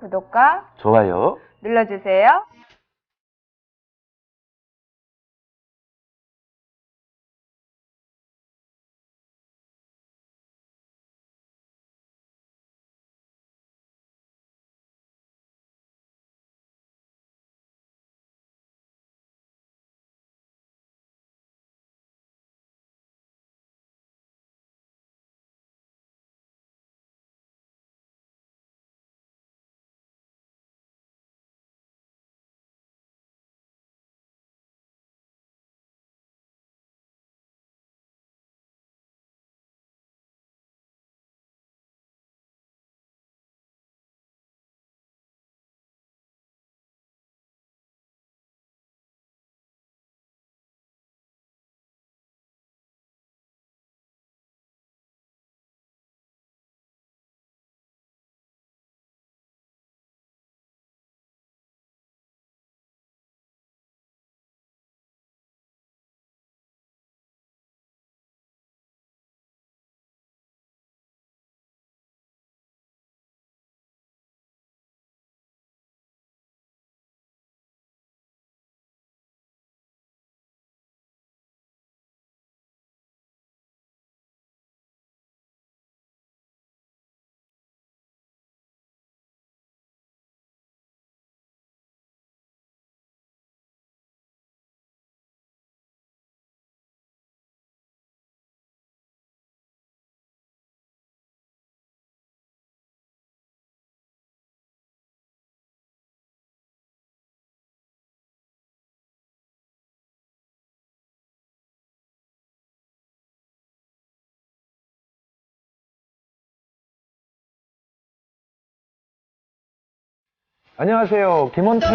구독과 좋아요. 눌러주세요. 안녕하세요. 김원태.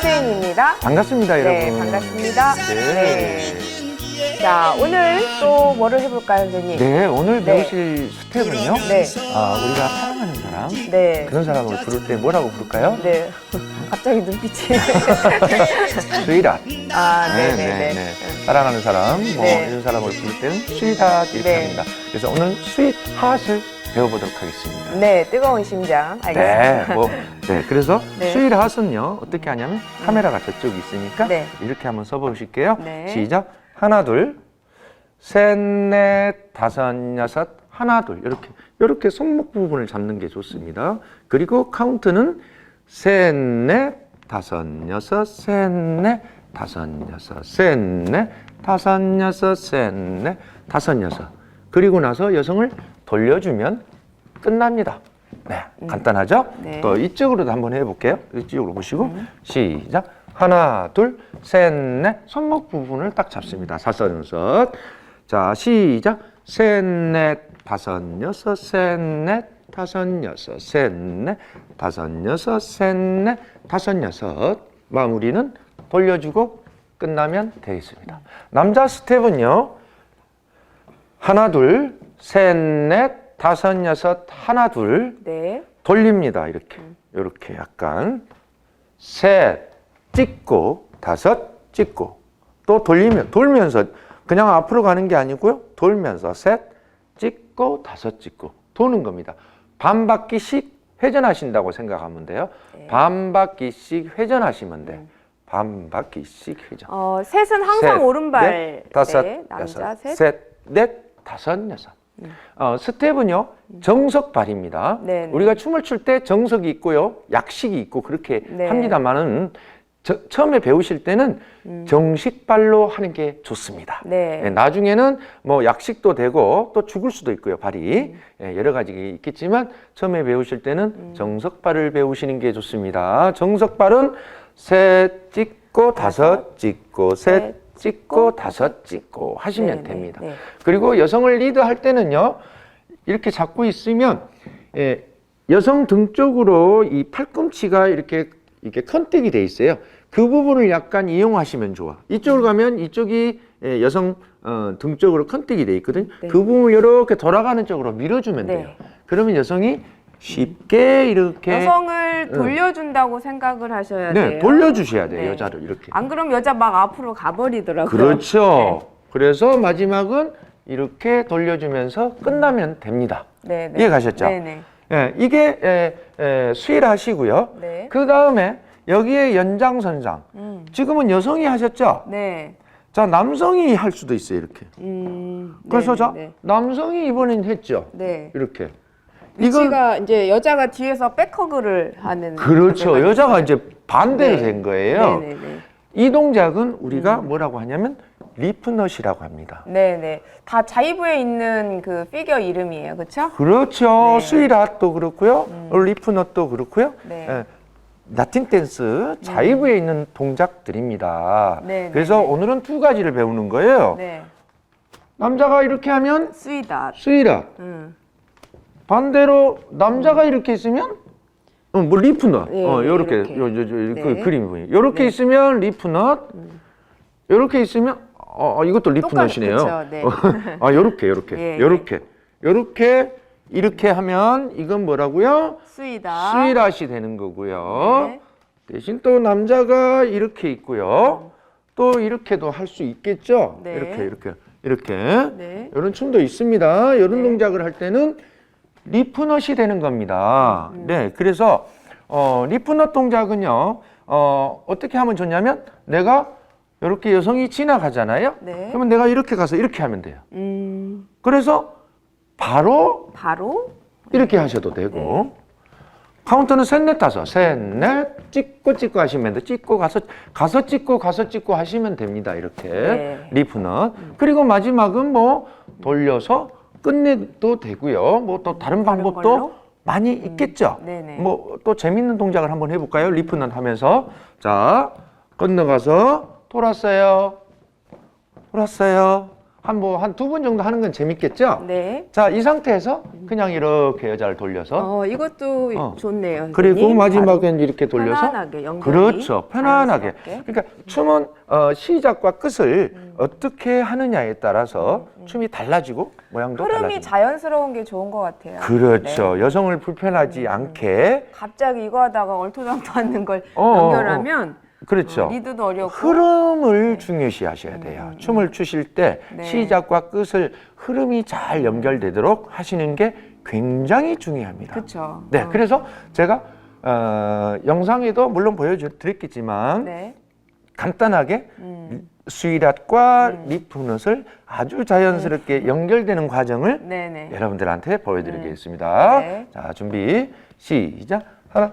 세스인입니다. 반갑습니다, 네, 여러분. 반갑습니다. 네. 네. 자, 오늘 또 뭐를 해볼까요, 선생님? 네, 오늘 네. 배우실 스텝은요. 네. 아, 우리가 사랑하는 사람. 네. 그런 사람을 부를 때 뭐라고 부를까요? 네. 갑자기 눈빛이. 스위다. 아, 네 네 네. 사랑하는 사람, 뭐 네. 이런 사람을 부를 때는 스위다 이렇게 네. 합니다. 그래서 오늘 스윗핫을 배워보도록 하겠습니다. 네, 뜨거운 심장. 네, 알겠습니다. 뭐, 네, 그래서 네. 스윗핫은요 어떻게 하냐면 카메라가 저쪽에 있으니까 네. 이렇게 한번 써보실게요. 네. 시작. 하나, 둘, 셋, 넷, 다섯, 여섯, 하나, 둘 이렇게 이렇게 손목 부분을 잡는 게 좋습니다. 그리고 카운트는 셋, 넷, 다섯, 여섯, 셋, 넷, 다섯, 여섯, 셋, 넷, 다섯, 여섯, 셋, 넷, 다섯, 여섯. 그리고 나서 여성을 돌려주면 끝납니다. 네, 간단하죠? 네. 또 이쪽으로도 한번 해볼게요. 이쪽으로 보시고 시작. 하나, 둘, 셋, 넷. 손목 부분을 딱 잡습니다. 사선여섯. 자, 시작. 셋, 넷, 다섯, 여섯, 셋, 넷, 다섯, 여섯, 셋, 넷, 다섯, 여섯, 셋, 넷, 다섯, 여섯. 마무리는 돌려주고 끝나면 되겠습니다. 남자 스텝은요. 하나, 둘, 셋, 넷, 다섯, 여섯, 하나, 둘. 네. 돌립니다. 이렇게. 이렇게 약간. 셋, 찍고, 다섯, 찍고. 또 돌리면, 돌면서, 그냥 앞으로 가는 게 아니고요. 돌면서, 셋, 찍고, 다섯, 찍고. 도는 겁니다. 반 바퀴씩 회전하신다고 생각하면 돼요. 네. 반 바퀴씩 회전하시면 돼. 반 바퀴씩 회전. 어, 셋은 항상 셋, 오른발. 넷, 다섯, 네, 남자 여섯, 셋. 음. 셋, 넷, 다섯, 여섯. 어, 스텝은요 정석 발입니다. 네, 네. 우리가 춤을 출 때 정석이 있고요, 약식이 있고 그렇게 네. 합니다만은 저- 처음에 배우실 때는 정식발로 하는 게 좋습니다. 음. 네. 예, 나중에는 뭐 약식도 되고 또 죽을 수도 있고요, 발이 음. 예, 여러 가지 있겠지만 처음에 배우실 때는 정석발을 배우시는 게 좋습니다. 정석발은 셋 찍고 다섯 찍고 셋넷 찍고 다섯 찍고 하시면 네, 네, 됩니다. 네. 그리고 여성을 리드할 때는요, 이렇게 잡고 있으면 예, 여성 등 쪽으로 이 팔꿈치가 이렇게 이렇게 컨택이 돼 있어요. 그 부분을 약간 이용하시면 좋아. 이쪽으로 가면 이쪽이 예, 여성 어, 등 쪽으로 컨택이 돼 있거든. 네. 그 부분을 이렇게 돌아가는 쪽으로 밀어주면 네. 돼요. 그러면 여성이 쉽게 이렇게 여성을 돌려준다고 생각을 하셔야 네, 돼요. 돌려주셔야 돼요. 네. 여자를 이렇게. 안 그럼 여자 막 앞으로 가버리더라고요. 그렇죠. 그래서 마지막은 이렇게 돌려주면서 끝나면 됩니다. 네, 네. 이해 가셨죠? 네, 네. 예, 이게 에, 에, 수일하시고요. 네. 그 다음에 여기에 연장선상. 음. 지금은 여성이 하셨죠? 네. 자, 남성이 할 수도 있어요, 이렇게. 음. 그래서 네, 자, 네. 남성이 이번엔 했죠. 네. 이렇게. 위치가 이제 여자가 뒤에서 백허그를 하는 그렇죠. 자세가 여자가. 이제 반대로 네. 된 거예요. 네, 네, 네. 이 동작은 우리가 뭐라고 하냐면 리프넛이라고 합니다. 네, 네. 다 자이브에 있는 그 피겨 이름이에요. 그렇죠? 그렇죠. 네. 음. 스위랏도 그렇고요. 리프넛도 그렇고요. 네. 예, 라틴 댄스 자이브에 있는 동작들입니다. 네, 네, 그래서 네. 오늘은 두 가지를 배우는 거예요. 네. 남자가 이렇게 하면 스위다. 스위라. 음. 반대로 남자가 이렇게 있으면 어, 뭐 리프넛. 네, 어, 네, 요렇게 이렇게. 요, 요, 요, 그 네. 그림이 보여요. 요렇게 네. 음. 있으면 리프넛. 요렇게 있으면 어, 어, 이것도 리프넛이네요. 똑같- 그쵸, 네. 아, 요렇게 요렇게. 예, 요렇게. 요렇게 이렇게 하면 이건 뭐라고요? 스위다. 스위랏이 되는 거고요. 네. 대신 또 남자가 이렇게 있고요. 또 이렇게도 할 수 있겠죠. 네. 이렇게 이렇게 이렇게. 네. 이런 춤도 있습니다. 이런 네. 동작을 할 때는 리프넛이 되는 겁니다. 음. 네, 그래서 어, 리프넛 동작은요. 어, 어떻게 하면 좋냐면 내가 이렇게 여성이 지나가잖아요. 네. 그러면 내가 이렇게 가서 이렇게 하면 돼요. 음. 그래서 바로 바로 이렇게 하셔도 되고 카운터는 셋넷 다섯 셋넷 찍고 찍고 하시면 돼 찍고 가서 가서 찍고 가서 찍고 하시면 됩니다 이렇게 네. 리프는 그리고 마지막은 뭐 돌려서 끝내도 되고요. 뭐 또 다른 방법도 걸로? 많이 있겠죠. 네네. 뭐 또 재밌는 동작을 한번 해볼까요? 리프는 하면서. 자 건너가서 돌았어요. 돌았어요 한 뭐 한 두 번 정도 하는 건 재밌겠죠 네. 자, 이 상태에서 그냥 이렇게 여자를 돌려서 어, 이것도 어. 좋네요. 그리고 선생님. 마지막엔 이렇게 돌려서 편안하게 연결이 그렇죠. 편안하게. 자연스럽게. 그러니까 춤은 어, 시작과 끝을 어떻게 하느냐에 따라서 춤이 달라지고 모양도 흐름이 달라지고. 자연스러운 게 좋은 것 같아요. 그렇죠. 네. 여성을 불편하지 않게 갑자기 이거 하다가 얼토당토 하는 걸 어, 어, 연결하면 그렇죠. 어, 리드도 어렵고 흐름을 중요시 하셔야 돼요. 음, 춤을 추실 때 네. 시작과 끝을 흐름이 잘 연결되도록 하시는 게 굉장히 중요합니다. 그렇죠. 네, 어. 그래서 제가 어, 영상에도 물론 보여드렸겠지만 네. 간단하게 음. 스위랏과 리프넛을 아주 자연스럽게 연결되는 과정을 네네. 여러분들한테 보여드리겠습니다. 네. 자, 준비 시작. 하나,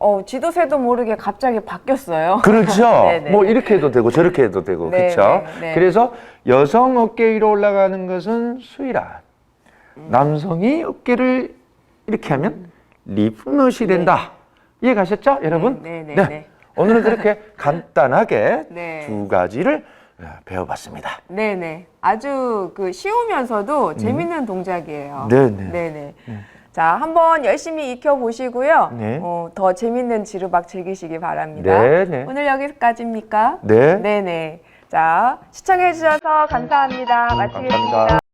어, 지도새도 모르게 갑자기 바뀌었어요. 그렇죠. 네네. 뭐 이렇게 해도 되고 저렇게 해도 되고 네, 그렇죠. 네, 네. 그래서 여성 어깨 위로 올라가는 것은 수이라. 남성이 어깨를 이렇게 하면 리프넛이 된다. 이해 가셨죠, 여러분? 네, 네, 네. 오늘은 그렇게 간단하게 네. 두 가지를 어, 배워봤습니다. 네네. 아주 그 쉬우면서도 재밌는 동작이에요. 음. 네네. 네네. 자, 한번 열심히 익혀보시고요. 네. 어, 더 재밌는 지루박 즐기시기 바랍니다. 네 네. 오늘 여기까지입니까? 네. 네네. 자, 시청해주셔서 감사합니다. 마치겠습니다. 감사합니다.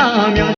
하면